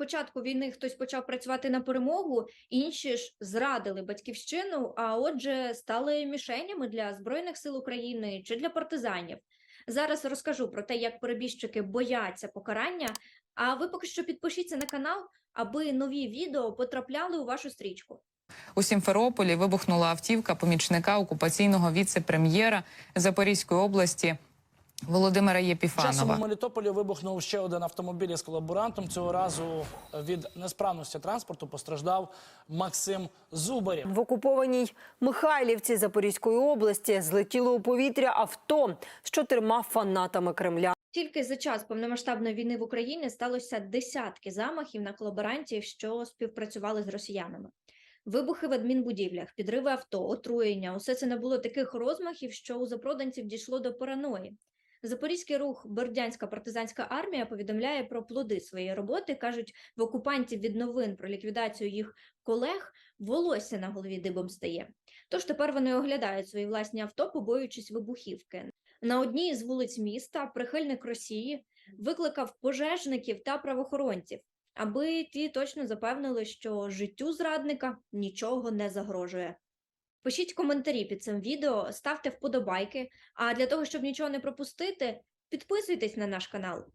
початку війни хтось почав працювати на перемогу, інші ж зрадили батьківщину, а отже, стали мішенями для Збройних сил України чи для партизанів. Зараз розкажу про те, як перебіжчики бояться покарання. А ви поки що підпишіться на канал, аби нові відео потрапляли у вашу стрічку. У Сімферополі вибухнула автівка помічника окупаційного віце-прем'єра Запорізької області Володимира Часом у Мелітополі вибухнув ще один автомобіль із колаборантом. Цього разу від несправності транспорту постраждав Максим Зубарів. В окупованій Михайлівці Запорізької області злетіло у повітря авто з чотирма фанатами Кремля. Тільки за час повномасштабної війни в Україні сталося десятки замахів на колаборантів, що співпрацювали з росіянами. Вибухи в адмінбудівлях, підриви авто, отруєння усе це набуло таких розмахів, що у запроданців дійшло до параної. Запорізький рух Бердянська партизанська армія повідомляє про плоди своєї роботи. кажуть, в окупантів від новин про ліквідацію їх колег волосся на голові дибом стає. Тож тепер вони оглядають свої власні авто, побоюючись вибухівки. На одній з вулиць міста прихильник Росії викликав пожежників та правоохоронців, аби ті точно запевнили, що життю зрадника нічого не загрожує. Пишіть коментарі під цим відео, ставте вподобайки. А для того, щоб нічого не пропустити, підписуйтесь на наш канал.